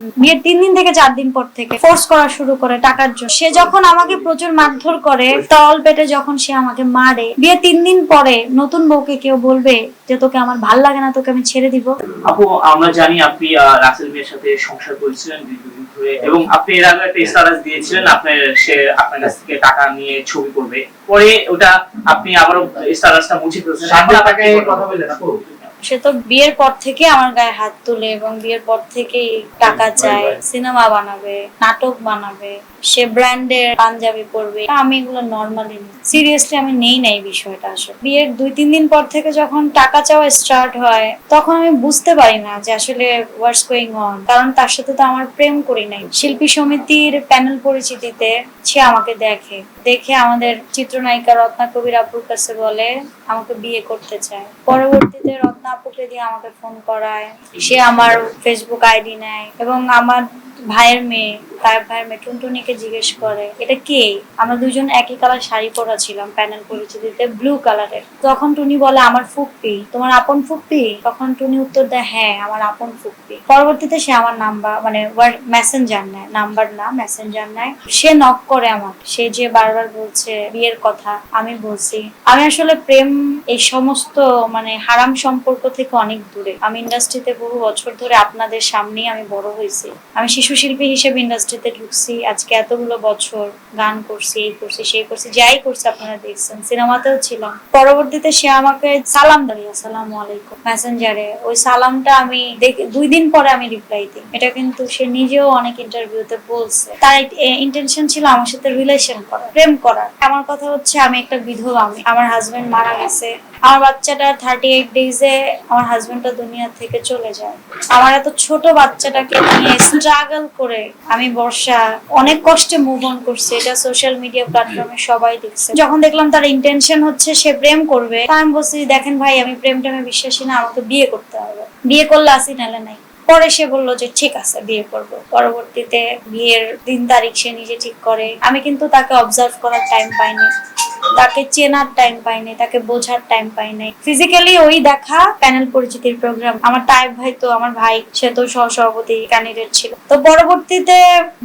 বিয়ের তিন দিন থেকে চার দিন পর থেকে ফোর্স করা শুরু করে টাকার জন্য সে যখন আমাকে প্রচুর মারধর করে তল পেটে যখন সে আমাকে মারে বিয়ে তিন দিন পরে নতুন বউকে কেউ বলবে যে তোকে আমার ভালো লাগে না তোকে আমি ছেড়ে দিব আপু আমরা জানি আপনি রাসেল মিয়ার সাথে সংসার করেছিলেন দীর্ঘদিন ধরে এবং আপনি এর আগে একটা স্ট্যাটাস দিয়েছিলেন আপনার সে আপনার কাছ থেকে টাকা নিয়ে ছবি করবে। পরে ওটা আপনি আবারও স্ট্যাটাসটা মুছে ফেলছেন। এখন সামনে আপনাকে কথা বললেন আপু? সে তো বিয়ের পর থেকে আমার গায়ে হাত তুলে এবং বিয়ের পর থেকেই টাকা চায় সিনেমা বানাবে নাটক বানাবে সে ব্র্যান্ডের পাঞ্জাবি পরবে। আমি এগুলো নর্মালি সিরিয়াসলি আমি নেই নাই বিষয়টা আসলে। বিয়ের দুই তিন দিন পর থেকে যখন টাকা চাওয়া স্টার্ট হয় তখন আমি বুঝতে পারি না যে আসলে হোয়াটস গোয়িং অন কারণ তার সাথে তো আমার প্রেম করি নাই। শিল্পী সমিতির প্যানেল পরিচিতিতে সে আমাকে দেখে। দেখে আমাদের চিত্রনায়িকা রত্না কবির আপুর কাছে বলে আমাকে বিয়ে করতে চায়। পরবর্তীতে রত্না আপুকে দিয়ে আমাকে ফোন করায়। সে আমার ফেসবুক আইডি নেয় এবং আমার ভাইয়ের মেয়ে, তার ভাইয়ের মেয়ে টুনটুনিকে জিজ্ঞেস করে, এটা কে? আমরা দুজন একই কালার শাড়ি পরা ছিলাম প্যানেল পরিচিতিতে ব্লু কালারের তখন টুনি বলে, আমার ফুপ্পি তোমার আপন ফুপ্পি তখন টুনি উত্তর দেয় হ্যাঁ আমার আপন ফুপ্পি পরবর্তীতে সে আমার নাম্বার মানে মেসেঞ্জার নেয় নাম্বার না মেসেঞ্জার নেয়। সে নক করে আমার, সে যে বারবার বলছে, বিয়ের কথা, আমি বলছি। আমি আসলে প্রেম এই সমস্ত মানে হারাম সম্পর্ক থেকে অনেক দূরে। আমি ইন্ডাস্ট্রিতে বহু বছর ধরে আপনাদের সামনেই আমি বড় হয়েছি। আমি শিশু শিল্পী হিসেবে ইন্ডাস্ট্রিতে ঢুকছি, আজকে এতগুলো বছর গান করছি, এই করছি, সেই করছি, যাই করছি আপনারা দেখছেন, সিনেমাতেও ছিলাম। পরবর্তীতে সে আমাকে সালাম দাঁড়িয়ে আসসালামু আলাইকুম। মেসেঞ্জারে ওই সালামটা আমি দেখে, দুই দিন পরে আমি রিপ্লাই দিই। এটা কিন্তু সে নিজেও অনেক ইন্টারভিউতে বলছে। তার ইন্টেনশন ছিল আমার সাথে রিলেশন করা প্রেম করার। আমার কথা হচ্ছে, আমি একটা বিধবা, আমি, আমার হাজবেন্ড মারা গেছে। আমার বাচ্চাটা থার্টি এইট ডেজে আমার হাজবেন্ডটা দুনিয়া থেকে চলে যায়। আমার এত ছোট বাচ্চাটাকে নিয়ে স্ট্রাগল করে আমি বর্ষা অনেক কষ্টে মুভ অন করছি। এটা সোশ্যাল মিডিয়া প্ল্যাটফর্মে সবাই দেখছে। যখন দেখলাম তার ইন্টেনশন হচ্ছে সে প্রেম করবে আমি বলছি, দেখেন ভাই, আমি প্রেম টেমে বিশ্বাসী না, আমাকে বিয়ে করতে হবে। বিয়ে করলে আসি নালে নাই। পরে সে বলল যে, ঠিক আছে, বিয়ে করব। পরবর্তীতে বিয়ের দিন তারিখ সে নিজে ঠিক করে। আমি কিন্তু তাকে অবজার্ভ করার টাইম পাইনি। তাকে চেনার টাইম পাই নাই, তাকে বোঝার টাইম পাই নাই। ফিজিক্যালি ওই দেখা প্যানেল পরিচিতির প্রোগ্রাম আমার টাইপ ভাই তো, আমার ভাই, সে তো সহসভাপতি ক্যান্ডিডেট ছিল। তো পরবর্তীতে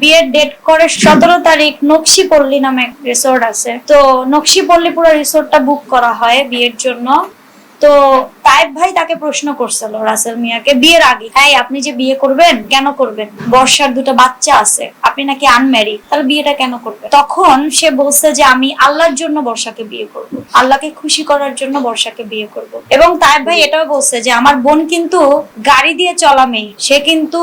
বিয়ের ডেট করে সতেরো তারিখ নকশিপল্লী নামে রিসোর্ট আছে। তো নকশিপল্লী পুরো রিসোর্টটা বুক করা হয় বিয়ের জন্য। তো তাইব ভাই তাকে প্রশ্ন করছিল রাসেল মিয়াকে, বিয়ের আগে? হ্যাঁ আপনি যে বিয়ে করবেন, কেন করবেন? বর্ষার দুটো বাচ্চা আছে, আপনি নাকি আনম্যারিড তাহলে বিয়েটা কেন করবেন? তখন সে বলছে যে, আমি আল্লাহর জন্য বর্ষাকে বিয়ে করব, আল্লাহকে খুশি করার জন্য বর্ষাকে বিয়ে করব। এবং তাইব ভাই এটাও বলছে যে, আমার বোন কিন্তু গাড়ি দিয়ে চলা মেয়ে, সে কিন্তু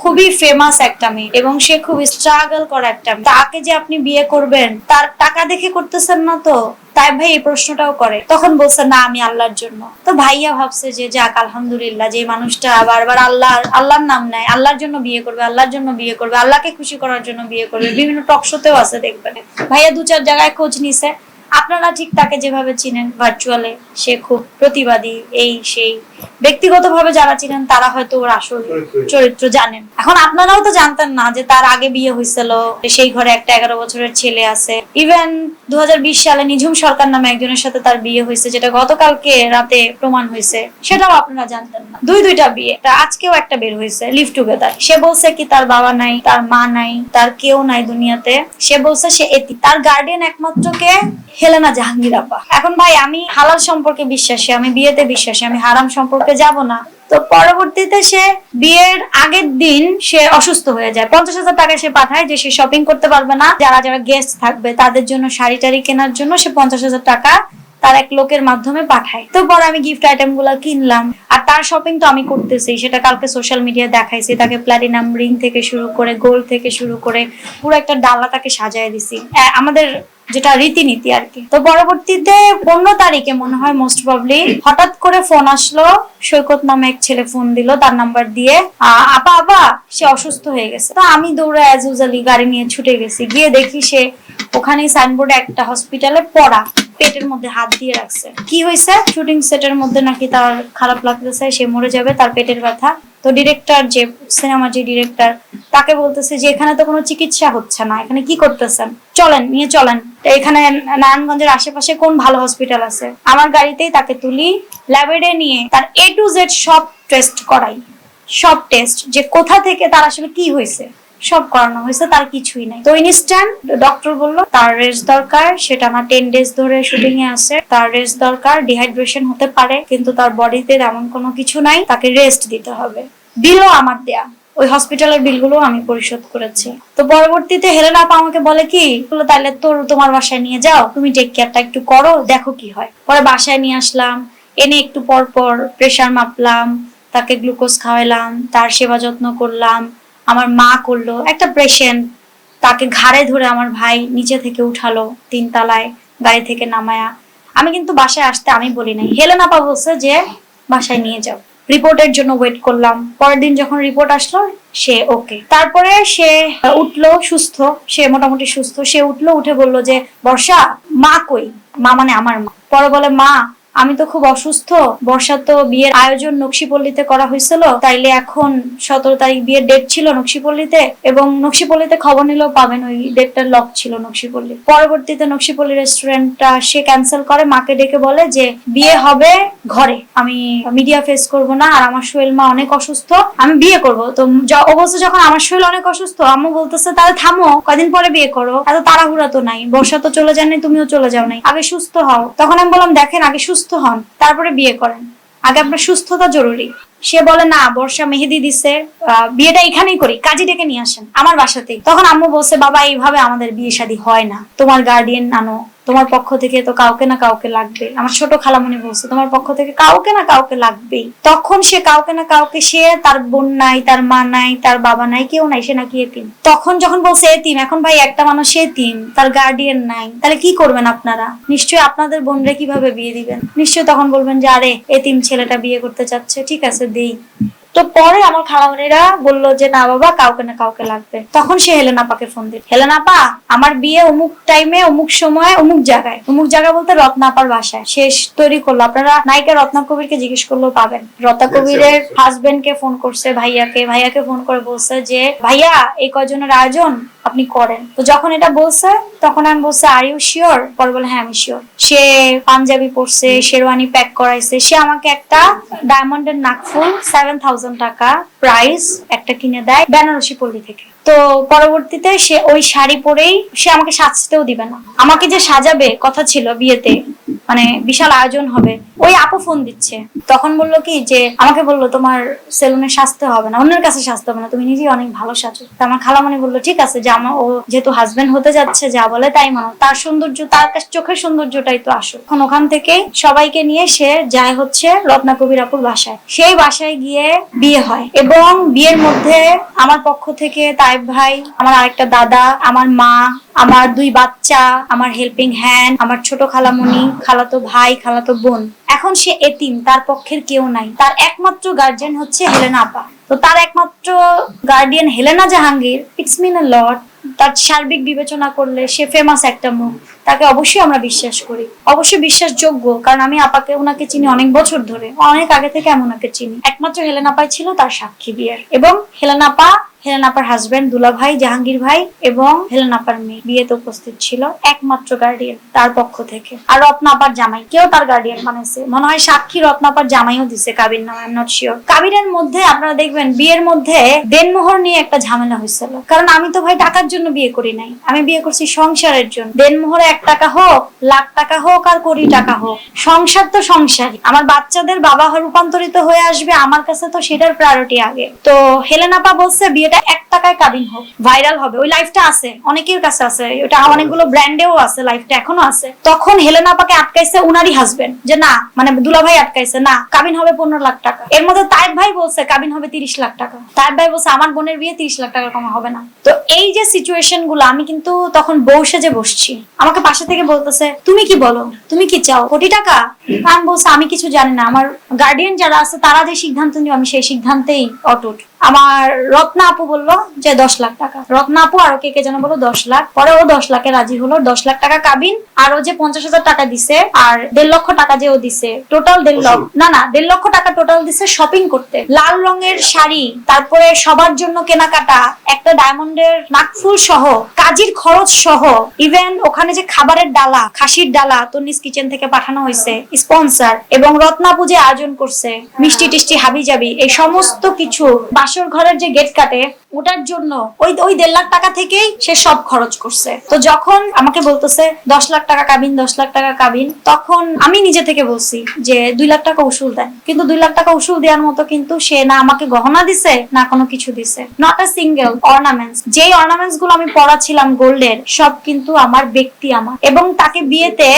খুবই ফেমাস একটা মেয়ে এবং সে খুব স্ট্রাগল করা একটা মেয়ে। তাকে যে আপনি বিয়ে করবেন, তার টাকা দেখে করতেছেন না তো? তাই ভাই এই প্রশ্নটাও করে। তখন বলছে, না, আমি আল্লাহর জন্য। তো ভাইয়া ভাবছে যে, যাক, আলহামদুলিল্লাহ, যে মানুষটা বারবার আল্লাহ আল্লাহর নাম নেয়, আল্লাহর জন্য বিয়ে করবে, আল্লাহর জন্য বিয়ে করবে, আল্লাহকে খুশি করার জন্য বিয়ে করবে। বিভিন্ন টক শোতেও আছে দেখবেন। ভাইয়া দু চার জায়গায় খোঁজ নিছে। আপনারা ঠিক তাকে যেভাবে চিনেন ভার্চুয়ালে সে খুব প্রতিবাদী এই সেই। ব্যক্তিগতভাবে যারা চিনেন তারা হয়তো ওর আসল চরিত্র। জানেন। এখন আপনারাও তো জানতেন না যে তার আগে বিয়ে হয়েছিল সেই ঘরে একটা এগারো বছরের ছেলে আছে। ইভেন দু সালে নিঝুম সরকার নামে একজনের সাথে তার বিয়ে হয়েছে যেটা গতকালকে রাতে প্রমাণ হয়েছে সেটাও আপনারা জানতেন না। দুই দুইটা বিয়ে। আজকেও একটা বের হয়েছে লিভ টুগেদার সে বলছে কি তার বাবা নাই তার মা নাই তার কেউ নাই দুনিয়াতে। সে বলছে সে এটি তার গার্ডিয়ান একমাত্র কে? হেলেনা জাহাঙ্গীর আপা এখন ভাই, আমি হালাল সম্পর্কে বিশ্বাসী, আমি বিয়েতে বিশ্বাসী, আমি হারাম সম্পর্কে যাব না। তো পরবর্তীতে সে বিয়ের আগের দিন সে অসুস্থ হয়ে যায়। পঞ্চাশ হাজার টাকা সে পাঠায় যে সে শপিং করতে পারবে না। যারা যারা গেস্ট থাকবে, তাদের জন্য শাড়ি টাড়ি কেনার জন্য সে পঞ্চাশ হাজার টাকা তার এক লোকের মাধ্যমে পাঠায়। তো পরে আমি গিফট আইটেমগুলা কিনলাম। আর তার শপিং তো আমি করতেছি। সেটা কালকে সোশ্যাল মিডিয়া দেখাইছি। তাকে প্ল্যাটিনাম রিং থেকে শুরু করে গোল্ড থেকে শুরু করে পুরো একটা ডালা তাকে সাজায় দিছি। আমাদের যেটা রীতিনীতি আর কি। তো পরবর্তীতে পনেরো তারিখে মনে হয় মোস্ট প্রবলি হঠাৎ করে ফোন আসলো, সৈকত নামে এক ছেলে ফোন দিল, তার নাম্বার দিয়ে আপা আপা, সে অসুস্থ হয়ে গেছে। তো আমি দৌড়ে অ্যাজ ইউজালি গাড়ি নিয়ে ছুটে গেছি। গিয়ে দেখি সে ওখানে সাইনবোর্ডে একটা হসপিটালে পড়া, পেটের মধ্যে হাত দিয়ে রাখছে। কি হয়েছে? শুটিং সেটের মধ্যে নাকি তার খারাপ লাগতেছে, সে মরে যাবে, তার পেটের ব্যথা। তো ডিরেক্টর যে সিনেমা যে ডিরেক্টর তাকে বলতেছে যে এখানে তো কোনো চিকিৎসা হচ্ছে না, এখানে কি করতেছেন? চলেন, নিয়ে চলেন। এখানে নারায়ণগঞ্জের আশেপাশে কোন ভালো হসপিটাল আছে? আমার গাড়িতেই তাকে তুলি ল্যাবেডে নিয়ে তার এ টু জেড সব টেস্ট করাই। সব টেস্ট যে কোথা থেকে তার আসলে কি হয়েছে, সব করানো হয়েছে, তার কিছুই নাই। তো ইনস্ট্যান্ট ডক্টর বলল, তার রেস্ট দরকার, সেটা না টেন ডেজ ধরে শুটিং এ আছে। তার রেস্ট দরকার ডিহাইড্রেশন হতে পারে, কিন্তু তার বডিতে তেমন কোনো কিছু নাই, তাকে রেস্ট দিতে হবে। বিলও আমার দেয়া। ওই হসপিটালের বিলগুলো আমি পরিশোধ করেছি। তো পরবর্তীতে হেলেনা আপা আমাকে বলে কি তাহলে তোর, তোমার বাসায় নিয়ে যাও, তুমি টেক কেয়ারটা একটু করো, দেখো কি হয়। পরে বাসায় নিয়ে আসলাম, এনে একটু পর পর প্রেশার মাপলাম, তাকে গ্লুকোজ খাওয়াইলাম, তার সেবা যত্ন করলাম, আমার মা করল, একটা পেশেন্ট তাকে ঘাড়ে ধরে আমার ভাই নিচে থেকে উঠালো তিন তলায় গাড়ি থেকে নামায়া। আমি কিন্তু বাসায় আসতে আমি বলি নাই। হেলেন আপা বলছে যে, বাসায় নিয়ে যাও। রিপোর্টের জন্য ওয়েট করলাম। পরের দিন যখন রিপোর্ট আসলো, সে ওকে তারপরে সে উঠল সুস্থ, সে মোটামুটি সুস্থ। সে উঠল, উঠে বলল যে, বর্ষা, মা কই? মা মানে আমার মা। পরে বলে, মা, আমি তো খুব অসুস্থ। বর্ষা তো বিয়ের আয়োজন নকশিপল্লিতে করা হয়েছিল। তাইলে এখন সতেরো তারিখ বিয়ের ডেট ছিল নকশিপল্লিতে এবং নকশিপল্লিতে খবর নিলেও পাবেন। ওই ডেটটা লক ছিল নকশিপল্লি। পরবর্তীতে নকশিপল্লি রেস্টুরেন্টটা সে ক্যান্সেল করে। মাকে ডেকে বলে যে, বিয়ে হবে ঘরে। আমি মিডিয়া ফেস করব না, আর আমার সোহেল মা অনেক অসুস্থ। আমি বিয়ে করব। তো য- ও বলছে যখন আমার সোহেল অনেক অসুস্থ, আম্মু বলতেছে, তাহলে থামো কয়দিন পরে বিয়ে করো। এত তাড়াহুড়া তো নাই। বর্ষা তো চলে যায়নি, তুমিও চলে যাও নাই। আগে সুস্থ হও। তখন আমি বললাম, দেখেন, আগে সুস্থ হন, তারপরে বিয়ে করেন। আগে আপনার সুস্থতা জরুরি। সে বলে, না, বর্ষা মেহেদি দিছে বিয়েটা এখানেই করি, কাজী ডেকে নিয়ে আসেন, আমার বাসাতেই। তখন আম্মু বলছে, বাবা, এইভাবে আমাদের বিয়ে শাদী হয় না। তোমার গার্ডিয়ান আনো তোমার পক্ষ থেকে তো কাউকে না কাউকে লাগবে আমার ছোট খালামণি বলছে, তোমার পক্ষ থেকে কাউকে না কাউকে লাগবেই। তখন সে কাউকে না কাউকে, সে তার বোন নাই, তার মা নাই, তার বাবা নাই, কেউ নাই, সে নাকি এতিম। তখন যখন বলছে এতিম, এখন ভাই একটা মানুষ এতিম, তার গার্ডিয়ান নাই, তাহলে কি করবেন আপনারা? নিশ্চয়ই আপনাদের বোনরা কীভাবে বিয়ে দিবেন? নিশ্চয়ই তখন বলবেন যে, আরে, এতিম ছেলেটা বিয়ে করতে চাচ্ছে, ঠিক আছে, দেই। তো পরে আমার খালামণিরা বলল যে না বাবা কাউকে না কাউকে লাগবে। তখন সে হেলেন আপাকে ফোন দিল। হেলেন আপা আমার বিয়ে অমুক টাইমে অমুক সময় অমুক জায়গায়। অমুক জায়গা বলতে রত্নাপার বাসায়। শেষ তৈরি করল। আপনারা নায়িকা রত্না কবিরকে জিজ্ঞেস করল পাবেন। রত্না কবিরের হাজবেন্ড কে ফোন করছে ভাইয়াকে। ভাইয়াকে ফোন করে বলছে যে ভাইয়া এই কজনের আয়োজন? আপনি করেন। তো যখন এটা বলছে তখন আমি বলছি আর ইউ শিওর পরে বলে হ্যাঁ আমি শিওর সে পাঞ্জাবি পরছে শেরওয়ানি প্যাক করাইছে। সে আমাকে একটা ডায়মন্ডের নাকফুল সেভেন থাউজেন্ড টাকা প্রাইস একটা কিনে দেয় বেনারসি পল্লী থেকে। তো পরবর্তীতে সে ওই শাড়ি পরেই সে আমাকে সাজতেও দিবে না। আমাকে যে সাজাবে কথা ছিল বিয়েতে মানে বিশাল আয়োজন হবে, ওই আপু ফোন দিচ্ছে। তখন বলল কি যে, আমাকে বলল, তোমার সেলুনে সাজতে হবে না, অন্যের কাছে সাজতে হবে না, তুমি নিজেই অনেক ভালো সাজো। তো আমার খালামণি বলল, ঠিক আছে, যে আমার ও যেহেতু হাজবেন্ড হতে যাচ্ছে, যা বলে তাই মানো। তার সৌন্দর্য, তার কাছে, চোখের সৌন্দর্যটাই তো আসো এখন ওখান থেকে সবাইকে নিয়ে সে যায় হচ্ছে রত্না কবির আপুর বাসায়। সেই বাসায় গিয়ে বিয়ে হয় এবং বিয়ের মধ্যে আমার পক্ষ থেকে তাইব ভাই, আমার আরেকটা দাদা, আমার মা, আমার দুই বাচ্চা, আমার হেল্পিং হ্যান্ড আমার ছোট খালামণি খালাতো ভাই, খালাতো বোন। এখন সে এতিম, তার পক্ষের কেউ নাই। তার একমাত্র গার্জিয়ান হচ্ছে হেলেনা আপা। তো তার একমাত্র guardian Helena Jahangir it's mean a lot তার সার্বিক বিবেচনা করলে সে ফেমাস একটা মুখ। তাকে অবশ্যই আমরা বিশ্বাস করি। অবশ্যই বিশ্বাসযোগ্য, কারণ আমি আপাকে ওনাকে চিনি অনেক বছর ধরে। অনেক আগে থেকে আমি ওনাকে চিনি। একমাত্র হেলেন আপাই ছিল তার সাক্ষী বিয়ের। এবং হেলেন আপা হেলেন আপার হাজবেন্ড দুলা ভাই, জাহাঙ্গীর ভাই এবং হেলেন আপার মেয়ে। বিয়েতে উপস্থিত ছিল একমাত্র গার্ডিয়ান তার পক্ষ থেকে। আর রত্না আপার জামাই, কেউ তার গার্ডিয়ান বানাইছে। মনে হয় সাক্ষী রত্না আপার জামাইও দিছে কাবির নাম আই এম নট শিওর কাবিরের মধ্যে আপনারা দেখবেন, বিয়ের মধ্যে দেনমোহর নিয়ে একটা ঝামেলা হয়েছিল। কারণ আমি তো ভাই টাকার জন্য বিয়ে করি নাই। আমি বিয়ে করছি সংসারের জন্য। দেনমোহরে এক টাকা হোক, লাখ টাকা হোক আর কোটি টাকা হোক, সংসার তো সংসারই। আমার বাচ্চাদের বাবা রূপান্তরিত হয়ে আসবে, আমার কাছে তো সেটার প্রায়োরিটি আগে। তো হেলেনাপা বলছে, বিয়েটা এক টাকায় কাবিন হোক। ভাইরাল হবে। ওই লাইফটা আছে। অনেকের কাছে আছে। ওটা অনেকগুলো ব্র্যান্ডেও আছে লাইফটা এখনও আছে। তখন হেলেনাপাকে আটকাইছে উনারই হাজবেন্ড যে না মানে দুলা ভাই আটকাইছে। না, কাবিন হবে পনেরো লাখ টাকা। এর মধ্যে তাইব ভাই বলছে, কাবিন হবে তিরিশ লাখ টাকা। তাইব ভাই বলছে, আমার বোনের বিয়ে তিরিশ লাখ টাকা কমা হবে না। তো এই যে সিচুয়েশনগুলো, আমি কিন্তু তখন বউ সেজে বসছি। আমাকে পাশে থেকে বলতেছে, তুমি কি বলো? তুমি কি চাও? কোটি টাকা? আমি বলছি, আমি কিছু জানি না। আমার গার্ডিয়ান যারা আছে, তারা যে সিদ্ধান্ত নিবে, আমি সেই সিদ্ধান্তেই অটুট। আমার রত্না আপু বলল যে দশ লাখ টাকা। রত্না আপু আর কে কে যেন বলো দশ লাখ। পরে ও দশ লাখে রাজি হলো। দশ লাখ টাকা কাবিন আর ও যে পঞ্চাশ হাজার টাকা দিছে আর দেড় লক্ষ টাকা যে ও দিছে টোটাল দেড় লক্ষ না না দেড় লক্ষ টাকা টোটাল দিছে শপিং করতে। লাল রঙের শাড়ি তারপরে সবার জন্য কেনাকাটা একটা ডায়মন্ডের নাকফুল সহ কাজের খরচ সহ ইভেন ওখানে যে খাবারের ডালা খাসির ডালা তন্নিস কিচেন থেকে পাঠানো হয়েছে স্পন্সর এবং রত্না পুজো আয়োজন করছে মিষ্টি টিষ্টি হাবি যাবি এই সমস্ত কিছু বাসর ঘরের যে গেট কাটে, ওটার জন্য ওই ওই দেড় লাখ টাকা থেকেই সে সব খরচ করছে। তো যখন আমাকে বলতেছে, দশ লাখ টাকা কাবিন, দশ লাখ টাকা কাবিন, তখন আমি নিজে থেকে বলছি যে, দুই লাখ টাকা উসুল দেন। কিন্তু দুই লাখ টাকা উসুল দেওয়ার মতো কিন্তু সে না আমাকে গহনা দিছে, না কোনো কিছু দিছে। নট আ সিঙ্গেল অর্নামেন্টস যেই অর্নামেন্টসগুলো আমি পড়াছিলাম গোল্ডের, সব কিন্তু আমার ব্যক্তি আমার। এবং তাকে বিয়েতে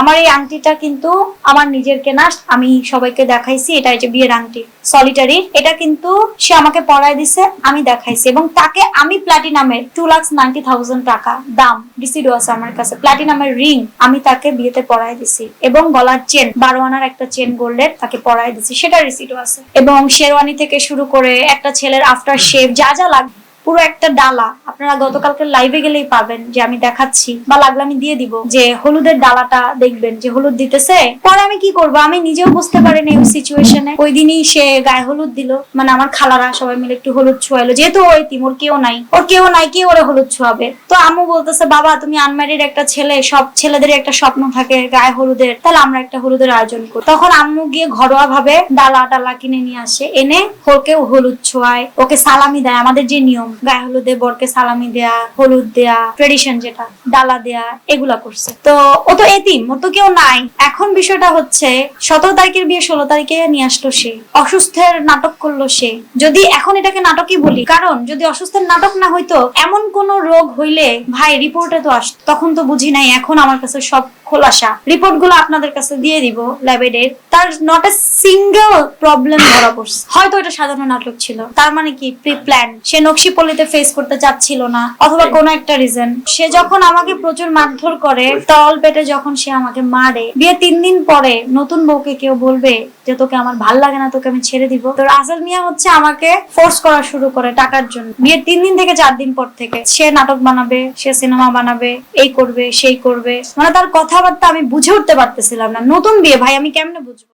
আমার এই আংটিটা কিন্তু আমার নিজের কেনা আমি সবাইকে দেখাইছি, এটা এই যে বিয়ের আংটি সলিটারি এটা কিন্তু সে আমাকে পরায় দিছে, আমি দেখাইছি এবং তাকে আমি প্লাটিনামের টু লাক্স নাইনটি থাউজেন্ড টাকা দাম রিসিডও আছে আমার কাছে প্লাটিনামের রিং আমি তাকে বিয়েতে পরায় দিছি এবং গলার চেন বারো আনার একটা চেন গোল্ডের তাকে পরায় দিছি, সেটা রিসিডও আছে এবং শেরওয়ানি থেকে শুরু করে একটা ছেলের আফটার শেভ যা যা লাগবে পুরো একটা ডালা। আপনারা গতকালকে লাইভে গেলেই পাবেন যে আমি দেখাচ্ছি বা লাগলে আমি দিয়ে দিব। যে হলুদের ডালাটা দেখবেন যে হলুদ দিতেছে। পরে আমি কি করব? আমি নিজেও বুঝতে পারিনি ওই সিচুয়েশনে ওই দিনই সে গায়ে হলুদ দিল। মানে আমার খালারা সবাই মিলে একটু হলুদ ছোয়াইলো যেহেতু ওই তিম ওর কেউ নাই। ওর কেউ নাই, কে ওরে হলুদ ছোয়াবে? তো আম্মু বলতেছে, বাবা, তুমি আনম্যারিড একটা ছেলে। সব ছেলেদের একটা স্বপ্ন থাকে গায়ে হলুদের। তাহলে আমরা একটা হলুদের আয়োজন করি। তখন আম্মু গিয়ে ঘরোয়া ভাবে ডালা টালা কিনে নিয়ে আসে। এনে ওকে হলুদ ছোঁয়ায়। ওকে সালামি দেয়। আমাদের যে নিয়ম গায়ে হলুদে, বরকে সালামি দেয়া, হলুদ দেয়া ট্রেডিশন যেটা, ডালা দেয়া, এগুলা করছে। তো ও তো এতিম ও তো কেউ নাই। এখন বিষয়টা হচ্ছে, সতেরো তারিখের বিয়ে, ষোলো তারিখে নিয়ে আসলো সে। অসুস্থের নাটক করল সে। যদি এখন এটাকে নাটকই বলি, কারণ যদি অসুস্থের নাটক না হইতো, এমন কোন রোগ হইলে ভাই রিপোর্টে তো আস তখন তো বুঝি নাই, এখন আমার কাছে সব খোলাসা। রিপোর্টগুলো আপনাদের কাছে দিয়ে দিব ল্যাবেডের তার নট এ সিঙ্গেল প্রবলেম ধরা পড়ছে। হয়তো এটা সাধারণ নাটক ছিল। তার মানে কি? প্রি প্ল্যান সে নকশি পল্লীতে ফেস করতে চাচ্ছিল না অথবা কোনো একটা রিজন সে যখন আমাকে প্রচুর মারধর করে তল পেটে যখন সে আমাকে মারে বিয়ে তিন দিন পরে নতুন বউকে কেউ বলবে যে তোকে আমার ভালো লাগে না তোকে আমি ছেড়ে দিব। তো রাসেল মিয়া হচ্ছে আমাকে ফোর্স করা শুরু করে টাকার জন্য। বিয়ের তিন দিন থেকে চার দিন পর থেকে সে নাটক বানাবে সে সিনেমা বানাবে এই করবে সেই করবে। মানে তার কথাবার্তা আমি বুঝে উঠতে পারতেছিলাম না। নতুন বিয়ে ভাই আমি কেমনে বুঝব?